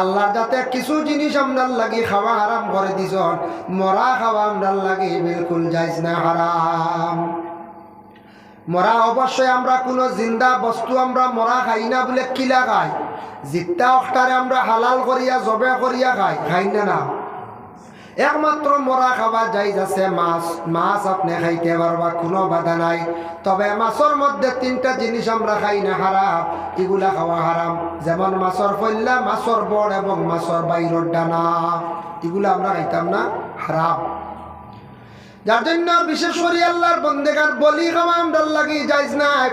আল্লাহর যাতে কিছু জিনিস আমরা লাগে খাওয়া হারাম করে দিছন, মরা খাওয়া আমরা লাগে বিলকুল যাইজ না, হারাম। মরা অবশ্যই আমরা কোনো জিন্দা বস্তু আমরা মরা খাই না বলে কিলা খাই? জিত্তা অখটারে আমরা হালাল করিয়া, জবে করিয়া খাই খাই না না? একমাত্র মরা খাওয়া যাই আছে মাছ মাছ আপনি খাইতে পারবা, কোনো বাধা নাই। তবে মাছের মধ্যে তিনটা জিনিস আমরা খাই না, হারাম। এগুলা খাওয়া হারাম। যেমন মাছের ফল্লা মাছের বড় এবং মাছের বাইরের ডানা এগুলা আমরা খাইতাম না, হারাম। যার জন্য বিশেষ করে আল্লাহর বন্দেগার বলি খাওয়া আমরা লাগি যাইজ নাই।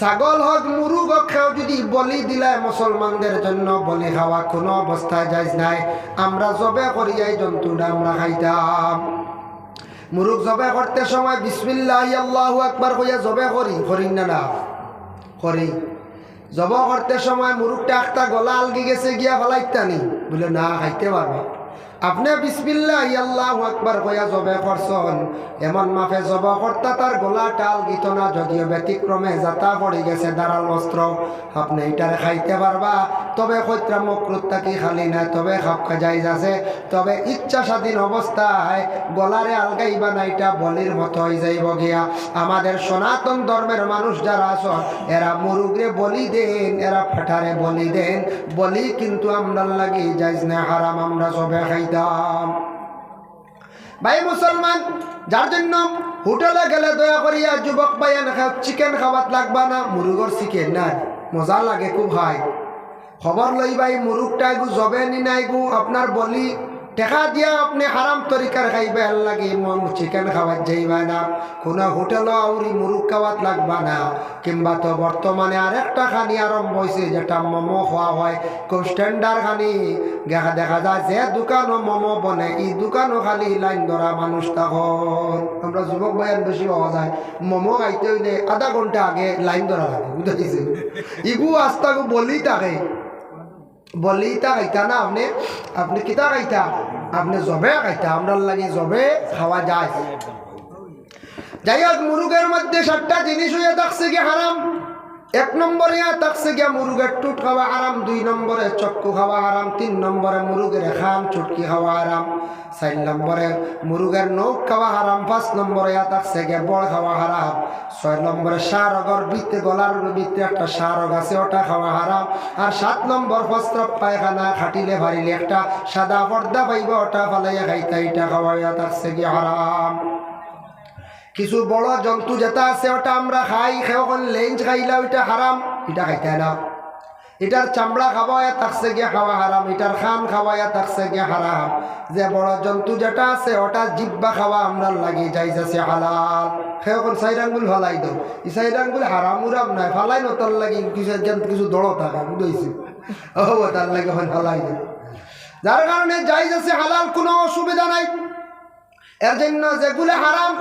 ছাগল হক, মুরুগ খেয়েও যদি বলি দিলে মুসলমানদের জন্য বলি খাওয়া কোনো অবস্থায় যাইজ নাই। আমরা জবে করি এই জন্তুটা, আমরা খাইতাম। মুরুগ জবে করতে সময় বিসমিল্লাহ, আল্লাহ একবার কইয়া জবে করি করি না না? করি। জব করতে সময় মুরুগটা একটা গলা আলগি গেছে গিয়া ফেলাইতানি বলে, না, খাইতে পারবে। আপনি বিসমিল্লা আল্লাহ একবার কইয়া জবে করছন। এমন মাফে জব কর্তা তার গলা টাল গীত না, যদিও ব্যতিক্রমে যাতা পড়ে গেছে দাঁড়াল অস্ত্র। আপনি এটারে খাইতে পারবা, তবে কৈত্রা মকরুত তাকি খালি না তবে খাপ খাজাইজ আছে তবে ইচ্ছা স্বাধীন অবস্থায় গলারে আলগাইবা না, এটা বলির মতো হয়ে যাইব গিয়া। আমাদের সনাতন ধর্মের মানুষ যারা আছেন, এরা মুরুগরে বলি দেন, এরা ফাটারে বলি দেন, বলি কিন্তু আমরা লাগি যাইজ না, হারাম, আমরা সবে খাইতাম ভাই মুসলমান, যার জন্য হোটেলে গেলে দয়া করিয়া যুবক ভাইয়া চিকেন খাবার লাগবা না, মুরুগর চিকেন নাই, মজা লাগে খুব হাই খবর লই ভাই মুরুগটা গু জবে নি নাই গু, আপনার বলি টেকা দিয়া আপনি হারাম তরিকার খাইবে আর লাগে চিকেন খাওয়াত যাইবা না। কোনো হোটেলও আউরি মুরুগ খাওয়াত লাগবা না। কিংবা তো বর্তমানে আরেকটা খানি আরম্ভ হয়েছে যেটা মোমো খাওয়া হয়, খুব স্ট্যান্ডার্ড খানি। দেখা দেখা যায় যে দোকানও মোমো বনে, এই দোকানও খালি লাইন ধরা মানুষ তখন। আমরা যুবক ভাইয়ান বেশি পাওয়া যায়। মোমো খাইতে হইলে আধা ঘণ্টা আগে লাইন ধরা লাগে বুঝতে ইগু আস্তাগু বলি থাকে। বলি তা খাইতা না, আপনি আপনি কিতা খাইতা আপনি জবে খাইতা আপনার লাগে জবে খাওয়া যায়। যাই হোক, মুরুগের মধ্যে সাতটা জিনিস হয়ে থাকছে কি হারাম? এক নম্বরে থাকছে গিয়া মুরুগের টুট খাওয়া হারাম দুই নম্বরে চক্কু খাওয়া হারাম তিন নম্বরে মুরুগের খাম চুটকি খাওয়া হারাম চার নম্বরে মুরুগের নৌক খাওয়া হারাম পাঁচ নম্বরে থাকছে গিয়া বড় খাওয়া হারাম ছয় নম্বরে সারগর ভিত্তে গলার ভিত্তে একটা সারগ আছে, ওটা খাওয়া হারাম আর সাত নম্বর প্রস্রাব পায়খানা খাটিলে ভারিলে একটা সাদা পর্দা পাইবা, ওটা ফালাইয়া খাইতা এটা খাওয়াইয়া থাকছে গিয়া হারাম কিছু বড় জন্তু যেটা আছে, ওটা আমরা খাই সেখন লেঞ্চ খাইলা ওইটা হারাম এটা খাইতে না। এটার চামড়া খাওয়াইয়া থাকছে গিয়ে খাওয়া হারাম এটার খান খাওয়াইয়া থাকছে গিয়ে হারাম। যে বড় জন্তু যেটা আছে, ওটা জিব্বা খাওয়া আমরা লাগি যাই যাচ্ছে হালাল। সেখন সাইরাঙ্গুল ফালাই দাও। এই সাইরাঙ্গুল হারাম উরাম নাই ফালাই না তার লাগি কিছু কিছু দড়ো থাকা বুঝেছি ও, তার লাগে ফালাই দাও। যার কারণে যাই যাচ্ছে হালাল, কোনো অসুবিধা নাই। এর জন্য যেগুলো হারাম,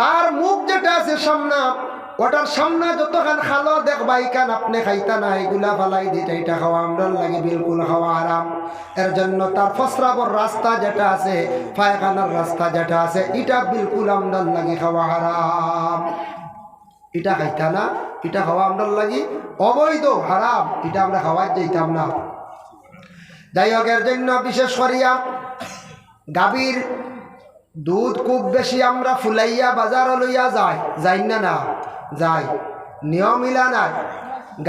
তার মুখ যেটা আছে সামনা, ওটার সামনে যতখান খালো দেখবা ইকান আপনি খাইতা না এগুলা ফালাই দিতে এটা খাওয়া আমরা লাগে বিলকুল খাওয়া আরাম এর জন্য তার ফসরাবর রাস্তা যেটা আছে, পায়খানার রাস্তা যেটা আছে, এটা বিলকুল আমদার লাগে খাওয়া হারাম। এটা খাইতা না, এটা খাওয়া আমদার লাগি অবৈধ, হারাম। এটা আমরা খাওয়ার যাইতাম না। যাই হোক, এর জন্য বিশেষ করিয়া গাভীর দুধ খুব বেশি আমরা ফুলাইয়া বাজার লইয়া যাই যাই না না? যাই। নিয়ম ইলা নাই।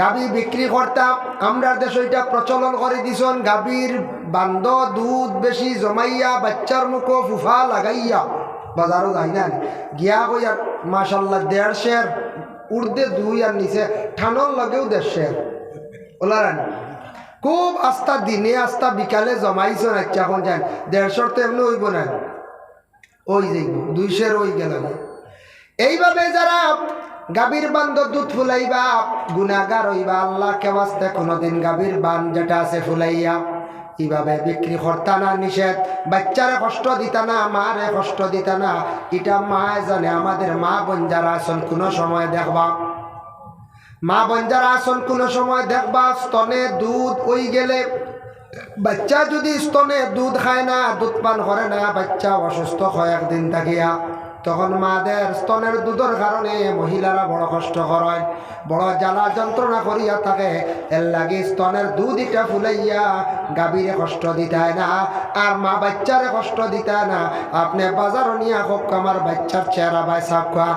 গাবি বিক্রি করতাম আমরা দেশ ওইটা প্রচলন করে দিছন গাভীর বান্ধ দুধ বেশি জমাইয়া, বাচ্চার মুখো ফুফা লাগাইয়া বাজারও যাই না। গিয়া কইয়া মাসাল্লাহ দেড় শের, উর্দে দুই আর নিচে, ঠানোর লগেও দেড় শের। খুব আস্থা, দিনে আস্থা, বিকালে জমাইছেন আচ্ছা এখন যান দেড়শোর তো এমনি হইব না। ওই যাইব দুইশের ওই গেল এইভাবে যারা গাভীর বান্ধ দুধ ফুলাইবা গুনাগার হইবা আল্লাহ কেবাস্তে কোনোদিন গাভীর বান যেটা আছে ফুলাইয়া এইভাবে বিক্রি করতা না নিষেধ, বাচ্চারে কষ্ট দিতা না, মারে কষ্ট দিতা না, এটা মা জানে, আমাদের মা বোন যারা আছেন কোনো সময় দেখবা। মা বোন যারা আছেন কোনো সময় দেখবা, স্তনে দুধ ওই গেলে বাচ্চা যদি স্তনে দুধ খায় না, দুধ পান করে না, বাচ্চা অসুস্থ হয়, একদিন থাকিয়া তখন মাদের স্তনের দুধের কারণে মহিলারা বড় কষ্ট করেন। বড় জ্বালা যন্ত্রণা করিয়া থাকে এর লাগি স্তনের দুধ ইটা ফুলাইয়া গাভীরে কষ্ট দিতায় না, আর মা বাচ্চারে কষ্ট দিতায় না। আপনি বাজারও নিয়ে হোক আমার বাচ্চার চেহারা বাই সাপ খোয়া।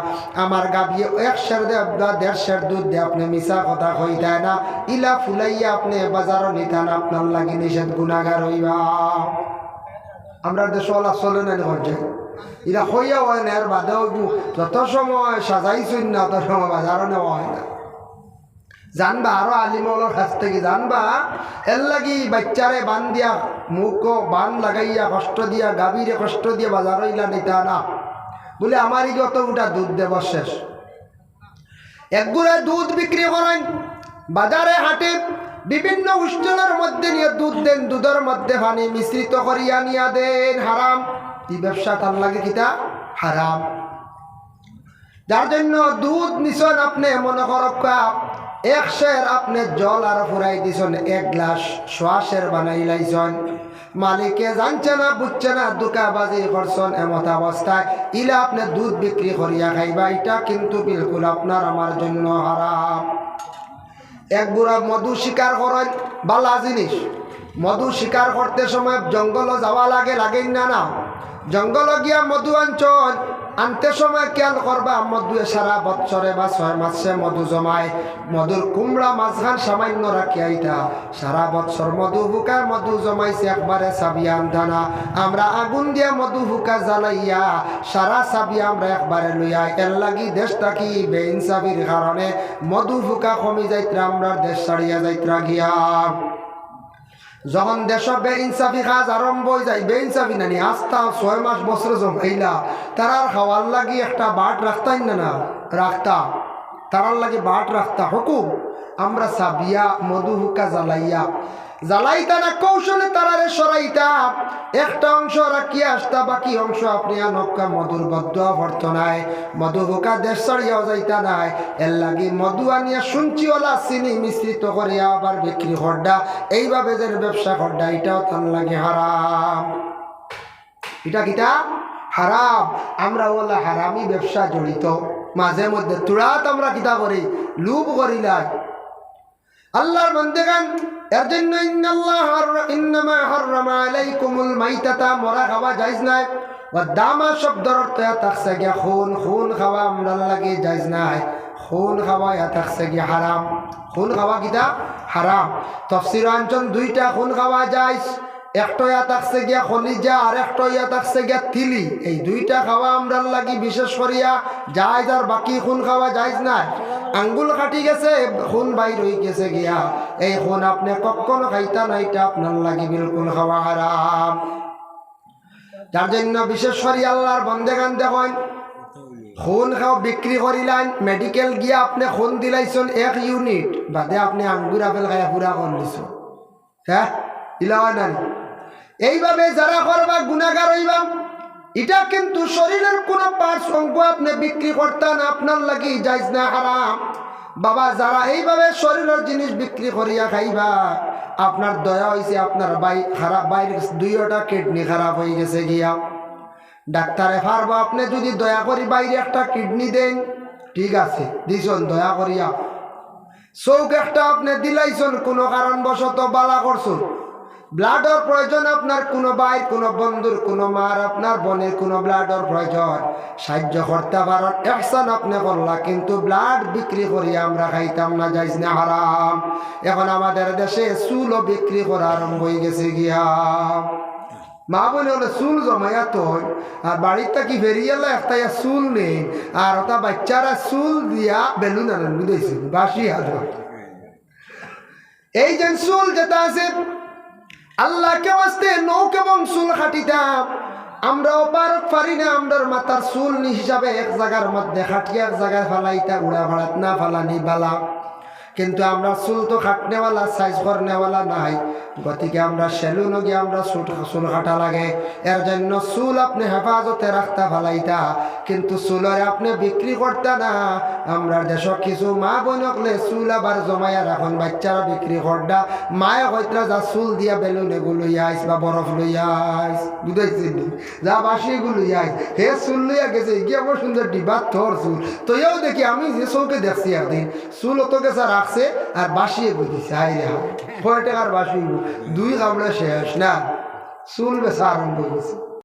আমার গাভী এক সের দে দেড় সের দুধ দিয়ে আপনি মিশা কথা কই দেয় না। ইলা ফুলাইয়া আপনি বাজারও নিতান, আপনার লাগি নিষেধ গুণাগার হইবা। আমরা দেশওয়ালা চলে না হচ্ছে এরা হইয়া হয় না, এর বাদেও যত সময় সাজাইছই না, তত সময় বাজারও নেওয়া হয় না। জানবা, আরও আলিমলের কাছ থেকে, জানবা, এর লাগি বাচ্চারে বান দিয়া, মুখ বান লাগাইয়া, কষ্ট দিয়া, গাভীরে কষ্ট দিয়া বাজার হইলা নিতা না। বলে আমারই যত উঠা দুধ দেব শেষ। একগুড়ে দুধ বিক্রি করেন, বাজারে হাটে, বিভিন্ন উষ্ণের মধ্যে নিয়ে দুধ দেন, দুধের মধ্যে পানি মিশ্রিত করিয়া নিয়া দেন, হারাম। এই ব্যবসা তার লাগে কিতা? হারাম। যার জন্য দুধ নিছন আপনি, মনে করকা এক শের আপনি জল আর ফুরাই দিছন, এক গ্লাস শ্বাসের বানাই লাইছন। মালিকে জানছে না, বুঝছে না, দুকাবাজি করছন এমত অবস্থায়। ইলা আপনি দুধ বিক্রি করিয়া খাইবা, এটা কিন্তু বিলকুল আপনার, আমার জন্য হারাম। এক বুড়া মধু শিকার করেন, বালা জিনিস। মধু শিকার করতে সময় জঙ্গল যাওয়া লাগে লাগেন না না। জঙ্গল গিয়া মধু আনছন আনতে সময় খেয়াল করবা, মধু সারা বৎসরে বা ছয় মাসে মধু জমায়। মধুর কুমড়া মাঝখান সামান্য রাখি আইতা। সারা বৎসর মধু ফুকায় মধু জমাইছে একবারে সাবিয়া আনতানা আমরা আগুন দিয়া মধু ফুকা জ্বালাইয়া সারা সাবি আমরা একবারে লইয়া এর লাগি দেশ থাকি বেইনসাবির কারণে মধু ফুকা কমি যাইত্রা আমরা দেশ ছাড়িয়া যাইত্রা গিয়া। যখন দেশ বেইনসাফি কাজ আরম্ভ হয়ে যায়, বেইনসাফি নানি আস্থা ছয় মাস বছর জমাইলা তারার খাওয়ার লাগি একটা বাট রাখতাই না না? রাখতা তারার লাগে বাট রাখতা। হুকুম, আমরা সাবিয়া, মধু হুকা জ্বালাইয়া। জ্বালাইতা না, কৌশলে তারারে সরাইতা। একটা অংশ রাখিয়া আসতা, বাকি অংশ আপনি নক্কা মধুর বদ্ধ ভর্ত নাই মধু হুকা দেশ ছাড়িয়াও যাইতা নাই। এর লাগি মধু আনিয়া শুনছি ওলা চিনি মিশ্রিত করিয়া আবার বিক্রি করডা এইভাবে যে ব্যবসা করডা এটাও তার লাগে হারাম। এটা কিটা হারাম। আমরা ওলা হারামি ব্যবসা জড়িত। মাঝে মধ্যে তুড়াত আমরা কিতা করি, লুপ করিলাই আল্লাহর বন্দেগান এর জন্য মরা খাওয়া যাইজ নাই। দামা শব্দর অর্থ থাকছে গিয়া খুন খুন খাওয়া আমরা লাগে যাইজ নাই। খুন খাওয়া ইয়া থাকছে গিয়া হারাম। খুন খাওয়া কিতা? হারাম। তফসির অঞ্চল দুইটা, খুন খাওয়া যাইজ। একটা ইয়া থাকছে গিয়া খলিজা আর একটা গিয়া তিলি এই দুইটা খাওয়া আমরা লাগি, বিশেষ করিয়া যাইজ আর বাকি খুন খাওয়া যাইজ নাই। আঙ্গুল কাটি গেছে, খুন বাইর হয়ে গেছে গিয়া। এই খুন আপনি কখনো খাইতা না, এটা আপনার লাগি বিলকুল খাওয়া হারাম। যার জন্য বিশেষ করে আল্লাহর বন্দেগান দেখেন খুন খাও, বিক্রি করিলেন মেডিকেল গিয়া আপনি খুন দিলাইছেন এক ইউনিট বাদে আপনি আঙ্গুর আপেল খাই পুরা কর দিছ হ্যাঁ? ইলাওয়া নাই? এইভাবে যারা করবা গুণাগার হইবা। এটা কিন্তু শরীরের কোনো পার্টস অঙ্গ আপনি বিক্রি করতেন আপনার লাগি যাইজ না, হারাম। বাবা, যারা এইভাবে শরীরের জিনিস বিক্রি করিয়া খাইবা, আপনার দয়া হয়েছে আপনার বাই, খারাপ বাইরের দুইটা কিডনি খারাপ হয়ে গেছে গিয়া। ডাক্তারে পারব আপনি যদি দয়া করি বাইরে একটা কিডনি দেন, ঠিক আছে, দিছন, দয়া করিয়া। চৌক একটা আপনি দিলাইছন, কোনো কারণবশত বালা করছুন। ব্লাডর প্রয়োজন আপনার কোনো ভাইয়ের কোনো বন্ধুর, কোনো মার, আপনার বোনের কোনো ব্লাডর প্রয়োজন। সাহায্য করতে পারেন একসান আপনি করলা কিন্তু ব্লাড বিক্রি করি আমরা খাইতাম না যাইস না, হারাম। এখন আমাদের দেশে চুলও বিক্রি করা আরম্ভ হয়ে গেছে গিয়া। মা বলে হলে চুল জমাইয়া তো আর বাড়িতে কি বেরিয়ে এলো? একটা চুল নেই। আর ওটা বাচ্চারা চুল দিয়া বেলুন আনেন বুঝেছি বাসি হাজার এই যে চুল যেটা আছে আল্লাহকে আসতে নৌক এবং চুল খাটিতাম। আমরাও পারত পারি না, আমরার মাথার চুল হিসাবে এক জায়গার মধ্যে খাটিয়ে এক জায়গায় ফালাইতা উড়া ভাড়াত না ফালানি বালা। কিন্তু আমরা চুল তো খাটনেওয়ালা, সাইজ করনেওয়ালা নাই। গতিকে আমরা সেলুনও গিয়ে আমরা চুল চুল কাটা লাগে। এর জন্য চুল আপনি হেফাজতে রাখতে ভালাইতা। কিন্তু চুলরে আপনি বিক্রি করতে না। আমরা দেশ কিছু মা বোনকলে চুল আবার জমাইয়া রাখুন। বাচ্চারা বিক্রি করডা। মায়ে কইতরা যা চুল দিয়া বেলুন এগুলো লইয়াইস বা বরফ লইয়াইস বুঝাইছি যা বাসি এগুলো লইয়াইস হে চুল লইয়া গেছে গিয়ে বড় সুন্দর ডিবা তোর চুল। তোইও দেখি আমি যে চৌকে দেখছি একদিন। চুল অত গেছে রাখছে আর বাসিয়ে বুঝিছে হাই রে কয় টাকার বাসি। দুই কামড়া শেষ না। চুল বেচা আরম্ভ হয়েছে।